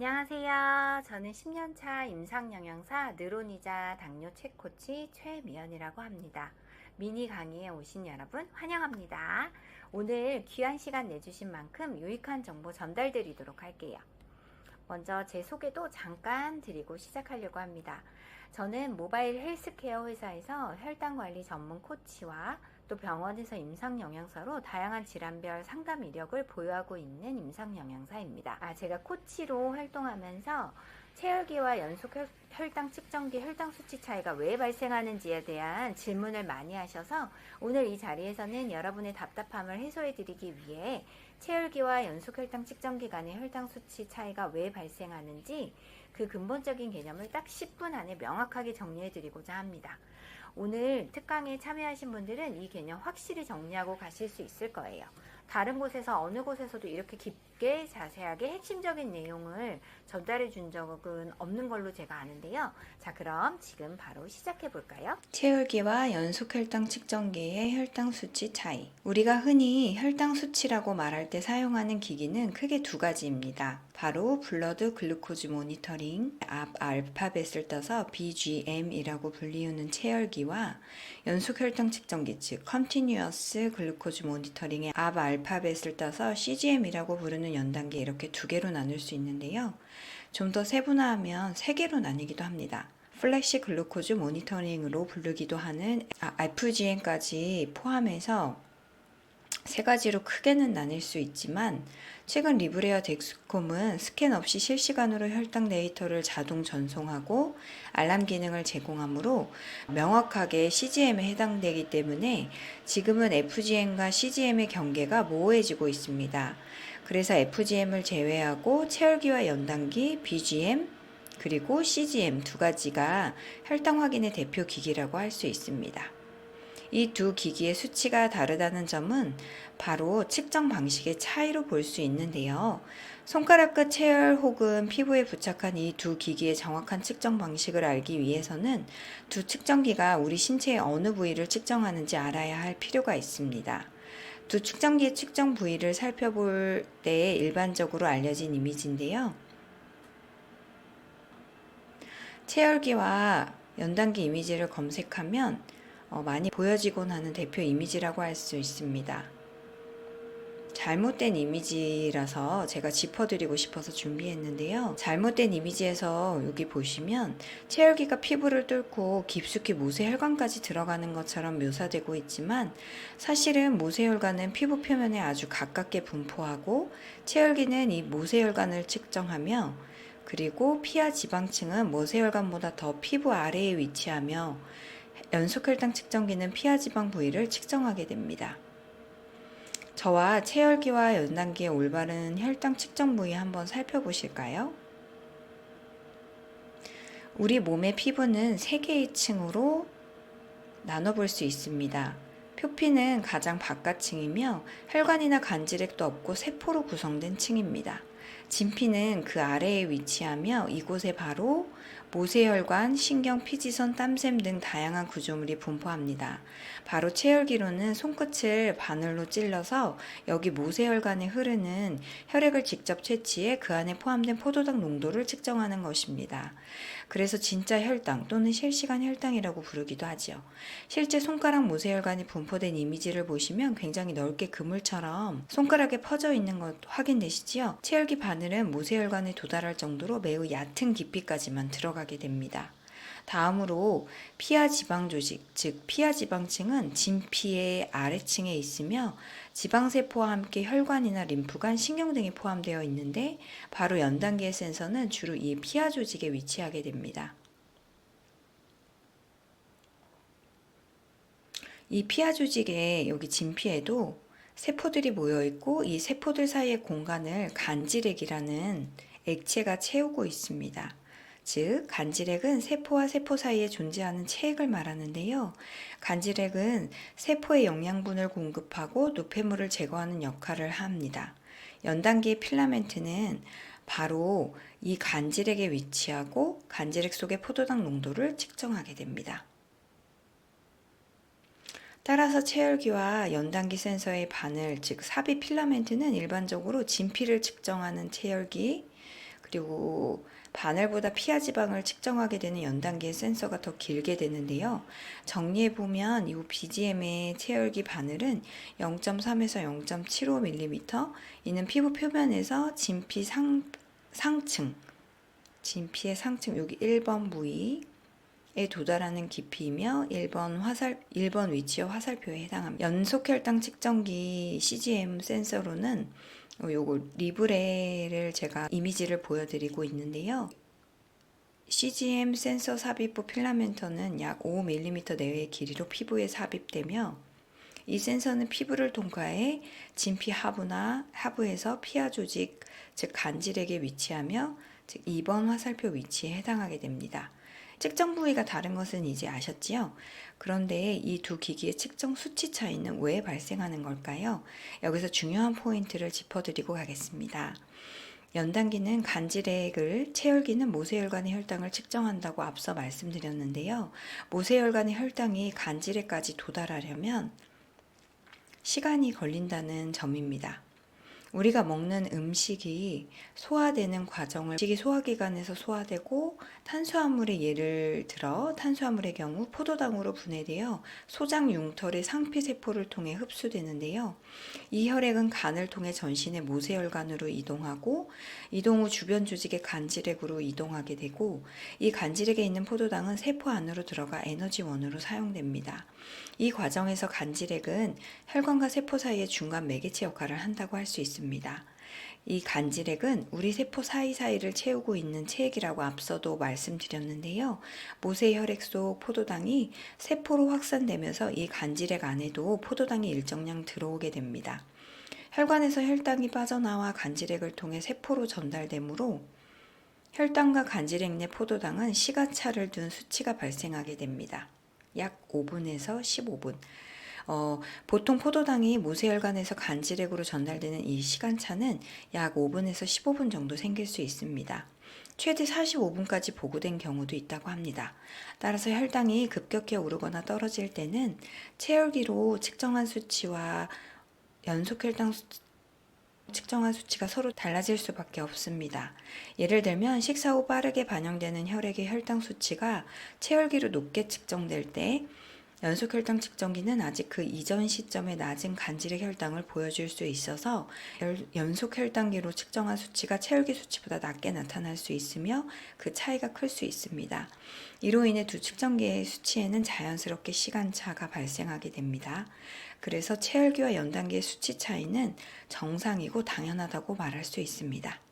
안녕하세요. 저는 10년차 임상영양사 느론이자 당뇨 책코치 최미연이라고 합니다. 미니 강의에 오신 여러분 환영합니다. 오늘 귀한 시간 내주신 만큼 유익한 정보 전달드리도록 할게요. 먼저 제 소개도 잠깐 드리고 시작하려고 합니다. 저는 모바일 헬스케어 회사에서 혈당 관리 전문 코치와 또 병원에서 임상 영양사로 다양한 질환별 상담 이력을 보유하고 있는 임상 영양사입니다. 아, 제가 코치로 활동하면서 체열기와 연속 혈- 혈당 측정기 혈당 수치 차이가 왜 발생하는지에 대한 질문을 많이 하셔서 오늘 이 자리에서는 여러분의 답답함을 해소해 드리기 위해 체열기와 연속 혈당 측정기 간의 혈당 수치 차이가 왜 발생하는지 그 근본적인 개념을 딱 10분 안에 명확하게 정리해 드리고자 합니다. 오늘 특강에 참여하신 분들은 이 개념 확실히 정리하고 가실 수 있을 거예요. 다른 곳에서 어느 곳에서도 이렇게 깊 게 자세하게 핵심적인 내용을 전달해 준 적은 없는 걸로 제가 아는데요. 자, 그럼 지금 바로 시작해 볼까요? 체열기와 연속 혈당 측정기의 혈당 수치 차이. 우리가 흔히 혈당 수치라고 말할 때 사용하는 기기는 크게 두 가지입니다. 바로 블러드 글루코즈 모니터링, 앞 알파벳을 떠서 BGM이라고 불리우는 체열기와 연속 혈당 측정기 즉 Continuous Glucose Monitoring의 앞 알파벳을 떠서 CGM이라고 부르는 연단계 이렇게 두 개로 나눌 수 있는데요. 좀 더 세분화하면 세 개로 나뉘기도 합니다. 플래시 글루코즈 모니터링으로 부르기도 하는 아, FGM까지 포함해서 세 가지로 크게는 나뉠 수 있지만 최근 리브레어 덱스콤은 스캔 없이 실시간으로 혈당 데이터를 자동 전송하고 알람 기능을 제공하므로 명확하게 CGM에 해당되기 때문에 지금은 FGM과 CGM의 경계가 모호해지고 있습니다. 그래서 FGM을 제외하고 체열기와 연단기, BGM, 그리고 CGM 두 가지가 혈당 확인의 대표 기기라고 할 수 있습니다. 이 두 기기의 수치가 다르다는 점은 바로 측정 방식의 차이로 볼 수 있는데요. 손가락 끝 체열 혹은 피부에 부착한 이 두 기기의 정확한 측정 방식을 알기 위해서는 두 측정기가 우리 신체의 어느 부위를 측정하는지 알아야 할 필요가 있습니다. 두 측정기의 측정 부위를 살펴볼 때 일반적으로 알려진 이미지인데요. 체열기와 연단기 이미지를 검색하면 어, 많이 보여지곤 하는 대표 이미지라고 할 수 있습니다. 잘못된 이미지라서 제가 짚어드리고 싶어서 준비했는데요. 잘못된 이미지에서 여기 보시면 체열기가 피부를 뚫고 깊숙이 모세혈관까지 들어가는 것처럼 묘사되고 있지만 사실은 모세혈관은 피부 표면에 아주 가깝게 분포하고 체열기는 이 모세혈관을 측정하며 그리고 피하 지방층은 모세혈관보다 더 피부 아래에 위치하며 연속 혈당 측정기는 피하 지방 부위를 측정하게 됩니다. 저와 체열기와 연단기의 올바른 혈당 측정 부위 한번 살펴보실까요? 우리 몸의 피부는 세 개의 층으로 나눠볼 수 있습니다. 표피는 가장 바깥층이며 혈관이나 간질액도 없고 세포로 구성된 층입니다. 진피는 그 아래에 위치하며 이곳에 바로 모세혈관, 신경, 피지선, 땀샘 등 다양한 구조물이 분포합니다. 바로 체열기로는 손끝을 바늘로 찔러서 여기 모세혈관에 흐르는 혈액을 직접 채취해 그 안에 포함된 포도당 농도를 측정하는 것입니다. 그래서 진짜 혈당 또는 실시간 혈당이라고 부르기도 하지요. 실제 손가락 모세혈관이 분포된 이미지를 보시면 굉장히 넓게 그물처럼 손가락에 퍼져 있는 것 확인되시지요? 체열기 바늘은 모세혈관에 도달할 정도로 매우 얕은 깊이까지만 들어가게 됩니다. 다음으로 피하 지방 조직, 즉 피하 지방층은 진피의 아래층에 있으며 지방세포와 함께 혈관이나 림프관, 신경 등이 포함되어 있는데 바로 연단기의 센서는 주로 이 피하 조직에 위치하게 됩니다. 이 피하 조직의 여기 진피에도 세포들이 모여 있고 이 세포들 사이의 공간을 간질액이라는 액체가 채우고 있습니다. 즉, 간질액은 세포와 세포 사이에 존재하는 체액을 말하는데요. 간질액은 세포에 영양분을 공급하고 노폐물을 제거하는 역할을 합니다. 연단기의 필라멘트는 바로 이 간질액에 위치하고 간질액 속의 포도당 농도를 측정하게 됩니다. 따라서 체열기와 연단기 센서의 바늘, 즉 삽입 필라멘트는 일반적으로 진피를 측정하는 체열기, 그리고 바늘보다 피하 지방을 측정하게 되는 연단기의 센서가 더 길게 되는데요. 정리해 보면 이 BGM의 체열기 바늘은 0.3에서 0.75mm, 이는 피부 표면에서 진피 상, 상층, 진피의 상층 여기 1번 부위 에 도달하는 깊이이며 1번 화살 1번 위치의 화살표에 해당합니다. 연속 혈당 측정기 CGM 센서로는 어, 요거 리브레를 제가 이미지를 보여드리고 있는데요. CGM 센서 삽입부 필라멘터는 약 5mm 내외의 길이로 피부에 삽입되며 이 센서는 피부를 통과해 진피 하부나 하부에서 피하 조직, 즉 간질액에 위치하며 즉 2번 화살표 위치에 해당하게 됩니다. 측정 부위가 다른 것은 이제 아셨지요? 그런데 이 두 기기의 측정 수치 차이는 왜 발생하는 걸까요? 여기서 중요한 포인트를 짚어드리고 가겠습니다. 연단기는 간질액을, 체열기는 모세혈관의 혈당을 측정한다고 앞서 말씀드렸는데요. 모세혈관의 혈당이 간질액까지 도달하려면 시간이 걸린다는 점입니다. 우리가 먹는 음식이 소화되는 과정을 음식이 소화기관에서 소화되고 탄수화물의 예를 들어 탄수화물의 경우 포도당으로 분해되어 소장 융털의 상피 세포를 통해 흡수되는데요. 이 혈액은 간을 통해 전신의 모세혈관으로 이동하고 이동 후 주변 조직의 간질액으로 이동하게 되고 이 간질액에 있는 포도당은 세포 안으로 들어가 에너지원으로 사용됩니다. 이 과정에서 간질액은 혈관과 세포 사이의 중간 매개체 역할을 한다고 할 수 있습니다. 이 간질액은 우리 세포 사이사이를 채우고 있는 체액이라고 앞서도 말씀드렸는데요. 모세 혈액 속 포도당이 세포로 확산되면서 이 간질액 안에도 포도당이 일정량 들어오게 됩니다. 혈관에서 혈당이 빠져나와 간질액을 통해 세포로 전달되므로 혈당과 간질액 내 포도당은 시간차를 둔 수치가 발생하게 됩니다. 약 5분에서 15분. 어, 보통 포도당이 모세혈관에서 간질액으로 전달되는 이 시간차는 약 5분에서 15분 정도 생길 수 있습니다. 최대 45분까지 보고된 경우도 있다고 합니다. 따라서 혈당이 급격히 오르거나 떨어질 때는 체열기로 측정한 수치와 연속 혈당 수, 측정한 수치가 서로 달라질 수밖에 없습니다. 예를 들면 식사 후 빠르게 반영되는 혈액의 혈당 수치가 체열기로 높게 측정될 때 연속 혈당 측정기는 아직 그 이전 시점에 낮은 간질의 혈당을 보여줄 수 있어서 연속 혈당기로 측정한 수치가 체열기 수치보다 낮게 나타날 수 있으며 그 차이가 클 수 있습니다. 이로 인해 두 측정기의 수치에는 자연스럽게 시간차가 발생하게 됩니다. 그래서 체열기와 연단기의 수치 차이는 정상이고 당연하다고 말할 수 있습니다.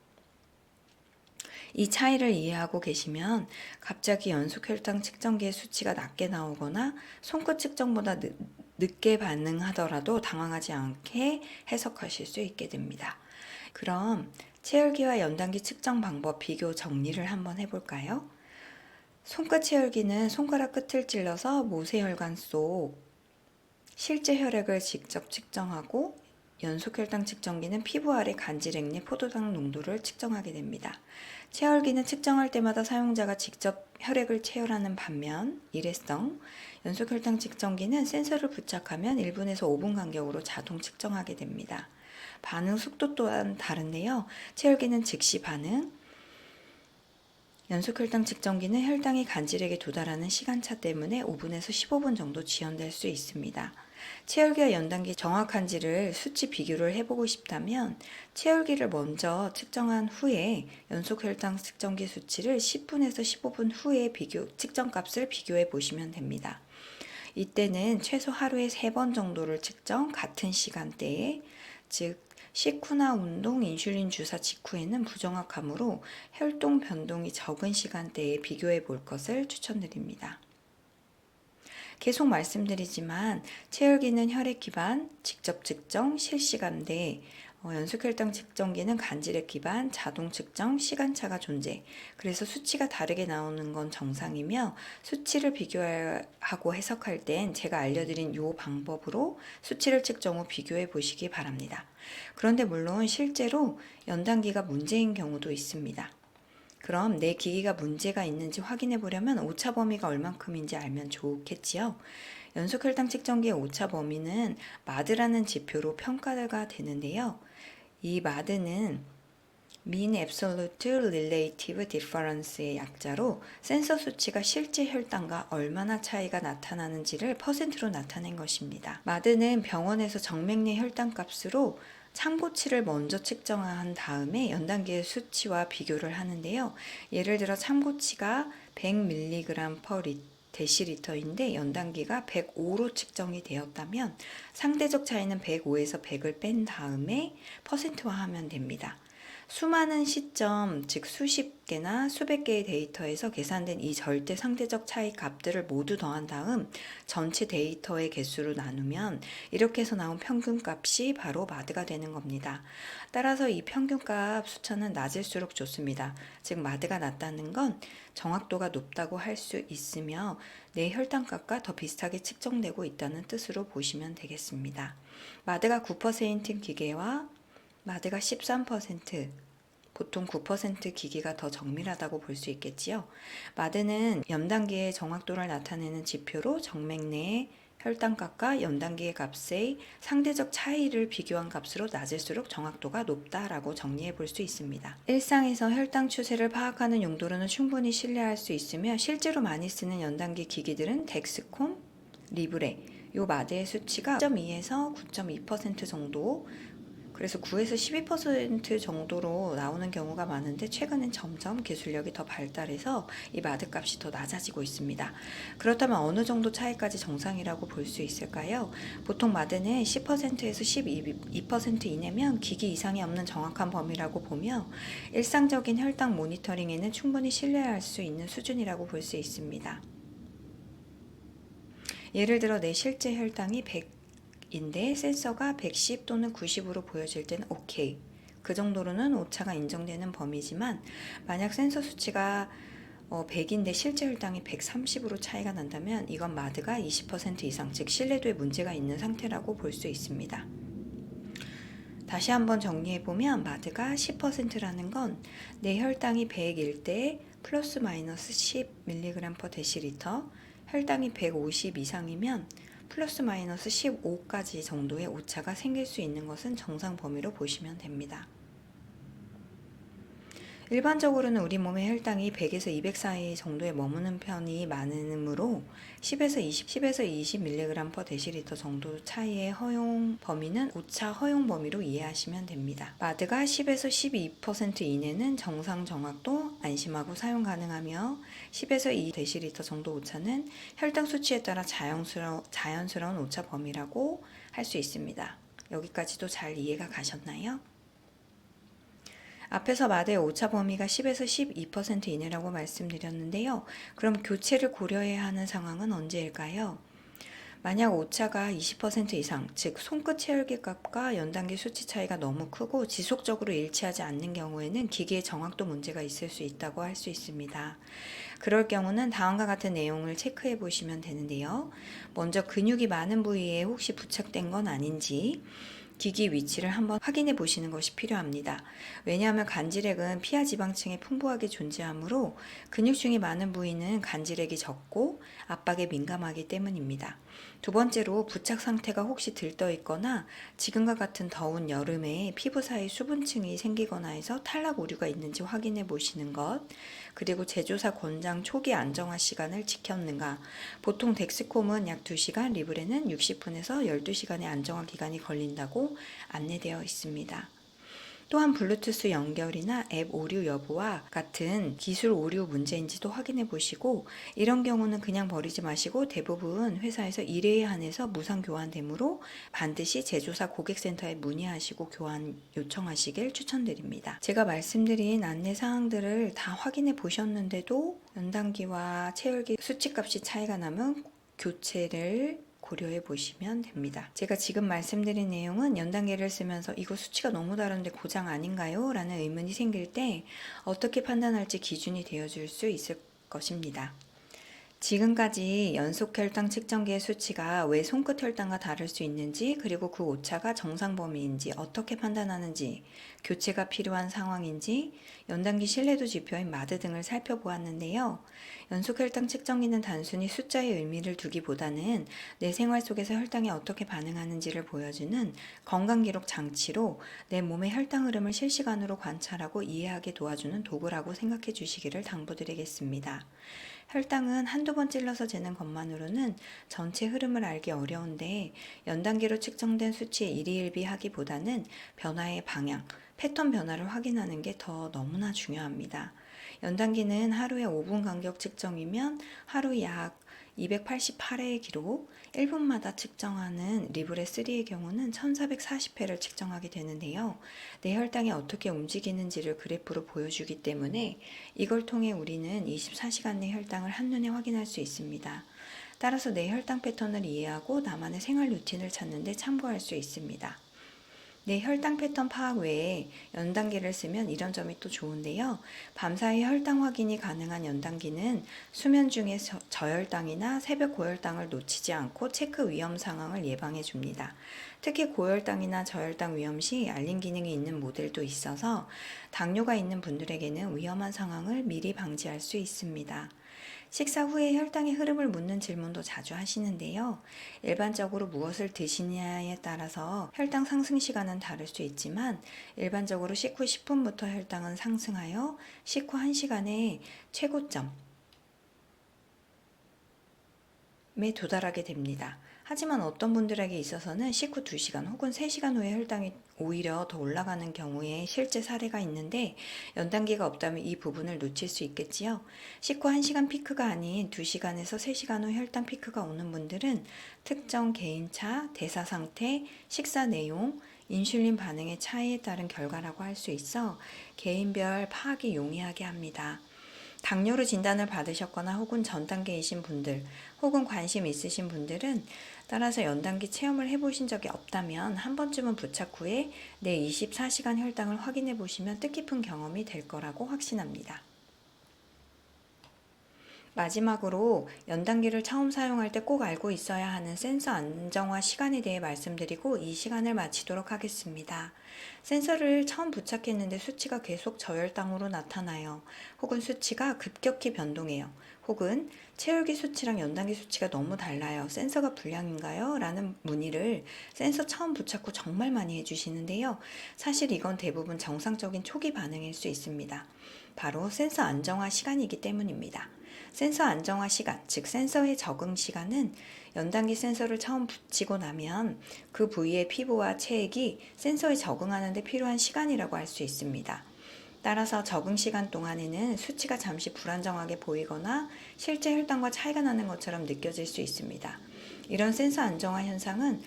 이 차이를 이해하고 계시면 갑자기 연속 혈당 측정기의 수치가 낮게 나오거나 손끝 측정보다 늦, 늦게 반응하더라도 당황하지 않게 해석하실 수 있게 됩니다. 그럼 체열기와 연단기 측정 방법 비교 정리를 한번 해볼까요? 손끝 체열기는 손가락 끝을 찔러서 모세혈관 속 실제 혈액을 직접 측정하고 연속혈당 측정기는 피부 아래 간질액 내 포도당 농도를 측정하게 됩니다. 체열기는 측정할 때마다 사용자가 직접 혈액을 체열하는 반면 일회성 연속 혈당 측정기는 센서를 부착하면 1분에서 5분 간격으로 자동 측정하게 됩니다. 반응 속도 또한 다른데요. 체열기는 즉시 반응, 연속 혈당 측정기는 혈당이 간질액에 도달하는 시간차 때문에 5분에서 15분 정도 지연될 수 있습니다. 체열기와 연단기 정확한지를 수치 비교를 해보고 싶다면 체열기를 먼저 측정한 후에 연속 혈당 측정기 수치를 10분에서 15분 후에 비교, 측정값을 비교해 보시면 됩니다. 이때는 최소 하루에 3번 정도를 측정 같은 시간대에 즉 식후나 운동, 인슐린 주사 직후에는 부정확하므로 혈동 변동이 적은 시간대에 비교해 볼 것을 추천드립니다. 계속 말씀드리지만 체열기는 혈액 기반, 직접 측정, 실시간대, 어, 연속혈당 측정기는 간질액 기반, 자동 측정, 시간차가 존재. 그래서 수치가 다르게 나오는 건 정상이며 수치를 비교하고 해석할 땐 제가 알려드린 이 방법으로 수치를 측정 후 비교해 보시기 바랍니다. 그런데 물론 실제로 연단기가 문제인 경우도 있습니다. 그럼 내 기기가 문제가 있는지 확인해 보려면 오차 범위가 얼만큼인지 알면 좋겠지요. 연속 혈당 측정기의 오차 범위는 마드라는 지표로 평가가 되는데요. 이 마드는 mean absolute relative difference의 약자로 센서 수치가 실제 혈당과 얼마나 차이가 나타나는지를 퍼센트로 나타낸 것입니다. 마드는 병원에서 정맥내 혈당 값으로 참고치를 먼저 측정한 다음에 연단계의 수치와 비교를 하는데요. 예를 들어 참고치가 100mg per 데시리터인데 연단기가 105로 측정이 되었다면 상대적 차이는 105에서 100을 뺀 다음에 퍼센트화하면 됩니다. 수많은 시점, 즉 수십 개나 수백 개의 데이터에서 계산된 이 절대 상대적 차이 값들을 모두 더한 다음 전체 데이터의 개수로 나누면 이렇게 해서 나온 평균 값이 바로 마드가 되는 겁니다. 따라서 이 평균값 숫자는 낮을수록 좋습니다. 즉 마드가 낮다는 건 정확도가 높다고 할 수 있으며 내 혈당값과 더 비슷하게 측정되고 있다는 뜻으로 보시면 되겠습니다. 마드가 9%인 기계와 마드가 13% 보통 9% 기기가 더 정밀하다고 볼 수 있겠지요. 마드는 연단계의 정확도를 나타내는 지표로 정맥 내의 혈당값과 연단계의 값의 상대적 차이를 비교한 값으로 낮을수록 정확도가 높다라고 정리해 볼 수 있습니다. 일상에서 혈당 추세를 파악하는 용도로는 충분히 신뢰할 수 있으며 실제로 많이 쓰는 연단계 기기들은 덱스콤, 리브레, 요 마드의 수치가 9.2에서 9.2% 정도 그래서 9에서 12% 정도로 나오는 경우가 많은데 최근엔 점점 기술력이 더 발달해서 이 마드 값이 더 낮아지고 있습니다. 그렇다면 어느 정도 차이까지 정상이라고 볼 수 있을까요? 보통 마드는 10%에서 12% 이내면 기기 이상이 없는 정확한 범위라고 보며 일상적인 혈당 모니터링에는 충분히 신뢰할 수 있는 수준이라고 볼 수 있습니다. 예를 들어 내 실제 혈당이 100 인데 센서가 110 또는 90으로 보여질 때는 오케이. 그 정도로는 오차가 인정되는 범위지만 만약 센서 수치가 어, 100인데 실제 혈당이 130으로 차이가 난다면 이건 마드가 20% 이상, 즉 신뢰도에 문제가 있는 상태라고 볼 수 있습니다. 다시 한번 정리해 보면 마드가 10%라는 건 내 혈당이 100일 때 플러스 마이너스 10mg per 데시리터, 혈당이 150 이상이면 플러스 마이너스 15까지 정도의 오차가 생길 수 있는 것은 정상 범위로 보시면 됩니다. 일반적으로는 우리 몸의 혈당이 100에서 200 사이 정도에 머무는 편이 많으므로 10에서 20, 10에서 20mg per 데시리터 정도 차이의 허용 범위는 오차 허용 범위로 이해하시면 됩니다. 마드가 10에서 12% 이내는 정상 정확도 안심하고 사용 가능하며 10에서 2 데시리터 정도 오차는 혈당 수치에 따라 자연스러, 자연스러운 오차 범위라고 할 수 있습니다. 여기까지도 잘 이해가 가셨나요? 앞에서 마드의 오차 범위가 10에서 12% 이내라고 말씀드렸는데요. 그럼 교체를 고려해야 하는 상황은 언제일까요? 만약 오차가 20% 이상, 즉 손끝 체열기 값과 연단계 수치 차이가 너무 크고 지속적으로 일치하지 않는 경우에는 기기의 정확도 문제가 있을 수 있다고 할 수 있습니다. 그럴 경우는 다음과 같은 내용을 체크해 보시면 되는데요. 먼저 근육이 많은 부위에 혹시 부착된 건 아닌지, 기기 위치를 한번 확인해 보시는 것이 필요합니다. 왜냐하면 간질액은 피하 지방층에 풍부하게 존재하므로 근육중이 많은 부위는 간질액이 적고 압박에 민감하기 때문입니다. 두 번째로 부착 상태가 혹시 들떠 있거나 지금과 같은 더운 여름에 피부 사이 수분층이 생기거나 해서 탈락 오류가 있는지 확인해 보시는 것. 그리고 제조사 권장 초기 안정화 시간을 지켰는가. 보통 덱스콤은 약 2시간, 리브레는 60분에서 12시간의 안정화 기간이 걸린다고 안내되어 있습니다. 또한 블루투스 연결이나 앱 오류 여부와 같은 기술 오류 문제인지도 확인해 보시고 이런 경우는 그냥 버리지 마시고 대부분 회사에서 1회에 한해서 무상 교환되므로 반드시 제조사 고객센터에 문의하시고 교환 요청하시길 추천드립니다. 제가 말씀드린 안내 사항들을 다 확인해 보셨는데도 연단기와 체열기 수치값이 차이가 나면 교체를 고려해 보시면 됩니다. 제가 지금 말씀드린 내용은 연단계를 쓰면서 이거 수치가 너무 다른데 고장 아닌가요? 라는 의문이 생길 때 어떻게 판단할지 기준이 되어줄 수 있을 것입니다. 지금까지 연속 혈당 측정기의 수치가 왜 손끝 혈당과 다를 수 있는지, 그리고 그 오차가 정상 범위인지 어떻게 판단하는지, 교체가 필요한 상황인지, 연단기 신뢰도 지표인 마드 등을 살펴보았는데요. 연속 혈당 측정기는 단순히 숫자의 의미를 두기보다는 내 생활 속에서 혈당이 어떻게 반응하는지를 보여주는 건강 기록 장치로 내 몸의 혈당 흐름을 실시간으로 관찰하고 이해하게 도와주는 도구라고 생각해 주시기를 당부드리겠습니다. 혈당은 한두 번 찔러서 재는 것만으로는 전체 흐름을 알기 어려운데 연단기로 측정된 수치에 일희일비 하기보다는 변화의 방향, 패턴 변화를 확인하는 게 더 너무나 중요합니다. 연단기는 하루에 5분 간격 측정이면 하루 약 288회의 기록, 1분마다 측정하는 리브레 3의 경우는 1440회를 측정하게 되는데요. 내 혈당이 어떻게 움직이는지를 그래프로 보여주기 때문에 이걸 통해 우리는 24시간 내 혈당을 한눈에 확인할 수 있습니다. 따라서 내 혈당 패턴을 이해하고 나만의 생활 루틴을 찾는 데 참고할 수 있습니다. 내 혈당 패턴 파악 외에 연단기를 쓰면 이런 점이 또 좋은데요. 밤사이 혈당 확인이 가능한 연단기는 수면 중에 저, 저혈당이나 새벽 고혈당을 놓치지 않고 체크 위험 상황을 예방해 줍니다. 특히 고혈당이나 저혈당 위험 시 알림 기능이 있는 모델도 있어서 당뇨가 있는 분들에게는 위험한 상황을 미리 방지할 수 있습니다. 식사 후에 혈당의 흐름을 묻는 질문도 자주 하시는데요. 일반적으로 무엇을 드시냐에 따라서 혈당 상승 시간은 다를 수 있지만 일반적으로 식후 10분부터 혈당은 상승하여 식후 1시간에 최고점에 도달하게 됩니다. 하지만 어떤 분들에게 있어서는 식후 2시간 혹은 3시간 후에 혈당이 오히려 더 올라가는 경우에 실제 사례가 있는데 연단기가 없다면 이 부분을 놓칠 수 있겠지요. 식후 1시간 피크가 아닌 2시간에서 3시간 후 혈당 피크가 오는 분들은 특정 개인차, 대사 상태, 식사 내용, 인슐린 반응의 차이에 따른 결과라고 할 수 있어 개인별 파악이 용이하게 합니다. 당뇨로 진단을 받으셨거나 혹은 전 단계이신 분들, 혹은 관심 있으신 분들은 따라서 연단기 체험을 해보신 적이 없다면 한 번쯤은 부착 후에 내 24시간 혈당을 확인해 보시면 뜻깊은 경험이 될 거라고 확신합니다. 마지막으로 연단기를 처음 사용할 때 꼭 알고 있어야 하는 센서 안정화 시간에 대해 말씀드리고 이 시간을 마치도록 하겠습니다. 센서를 처음 부착했는데 수치가 계속 저혈당으로 나타나요. 혹은 수치가 급격히 변동해요. 혹은 체열기 수치랑 연단기 수치가 너무 달라요. 센서가 불량인가요? 라는 문의를 센서 처음 부착 후 정말 많이 해주시는데요. 사실 이건 대부분 정상적인 초기 반응일 수 있습니다. 바로 센서 안정화 시간이기 때문입니다. 센서 안정화 시간, 즉 센서의 적응 시간은 연단기 센서를 처음 붙이고 나면 그 부위의 피부와 체액이 센서에 적응하는 데 필요한 시간이라고 할 수 있습니다. 따라서 적응 시간 동안에는 수치가 잠시 불안정하게 보이거나 실제 혈당과 차이가 나는 것처럼 느껴질 수 있습니다. 이런 센서 안정화 현상은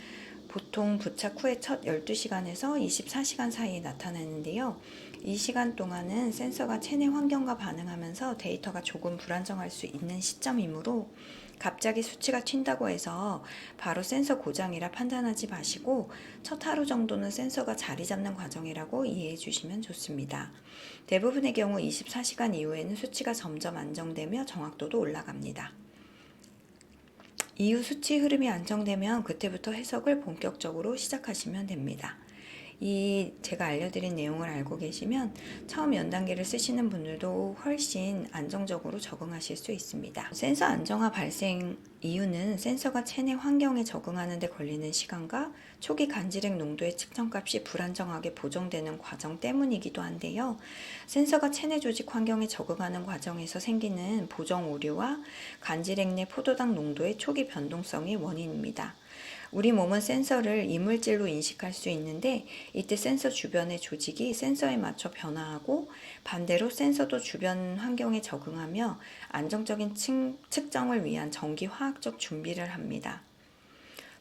보통 부착 후에 첫 12시간에서 24시간 사이에 나타나는데요. 이 시간 동안은 센서가 체내 환경과 반응하면서 데이터가 조금 불안정할 수 있는 시점이므로 갑자기 수치가 튄다고 해서 바로 센서 고장이라 판단하지 마시고 첫 하루 정도는 센서가 자리 잡는 과정이라고 이해해 주시면 좋습니다. 대부분의 경우 24시간 이후에는 수치가 점점 안정되며 정확도도 올라갑니다. 이후 수치 흐름이 안정되면 그때부터 해석을 본격적으로 시작하시면 됩니다. 이 제가 알려드린 내용을 알고 계시면 처음 연단기를 쓰시는 분들도 훨씬 안정적으로 적응하실 수 있습니다. 센서 안정화 발생 이유는 센서가 체내 환경에 적응하는 데 걸리는 시간과 초기 간질액 농도의 측정값이 불안정하게 보정되는 과정 때문이기도 한데요. 센서가 체내 조직 환경에 적응하는 과정에서 생기는 보정 오류와 간질액 내 포도당 농도의 초기 변동성이 원인입니다. 우리 몸은 센서를 이물질로 인식할 수 있는데 이때 센서 주변의 조직이 센서에 맞춰 변화하고 반대로 센서도 주변 환경에 적응하며 안정적인 측정을 위한 전기 화학적 준비를 합니다.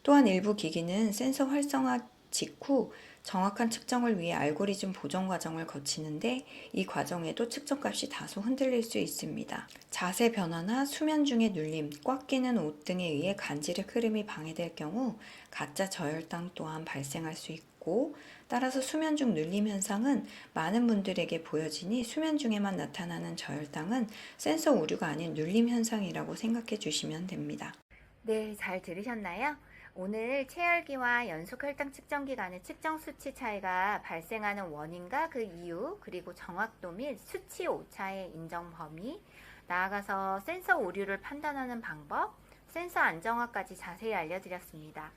또한 일부 기기는 센서 활성화 직후 정확한 측정을 위해 알고리즘 보정 과정을 거치는데 이 과정에도 측정값이 다소 흔들릴 수 있습니다. 자세 변화나 수면 중의 눌림, 꽉 끼는 옷 등에 의해 간질의 흐름이 방해될 경우 가짜 저혈당 또한 발생할 수 있고 따라서 수면 중 눌림 현상은 많은 분들에게 보여지니 수면 중에만 나타나는 저혈당은 센서 오류가 아닌 눌림 현상이라고 생각해 주시면 됩니다. 네, 잘 들으셨나요? 오늘 체열기와 연속 혈당 측정 기 간의 측정 수치 차이가 발생하는 원인과 그 이유, 그리고 정확도 및 수치 오차의 인정 범위, 나아가서 센서 오류를 판단하는 방법, 센서 안정화까지 자세히 알려드렸습니다.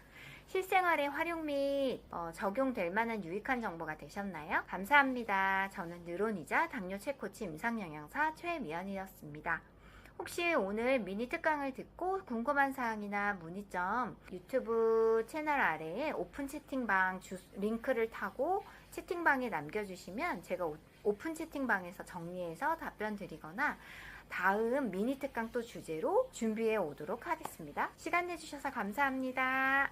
실생활에 활용 및 어, 적용될 만한 유익한 정보가 되셨나요? 감사합니다. 저는 느론이자 당뇨 체코치 임상영양사 최미연이었습니다. 혹시 오늘 미니 특강을 듣고 궁금한 사항이나 문의점 유튜브 채널 아래에 오픈 채팅방 주, 링크를 타고 채팅방에 남겨주시면 제가 오- 오픈 채팅방에서 정리해서 답변 드리거나 다음 미니 특강 또 주제로 준비해 오도록 하겠습니다. 시간 내주셔서 감사합니다.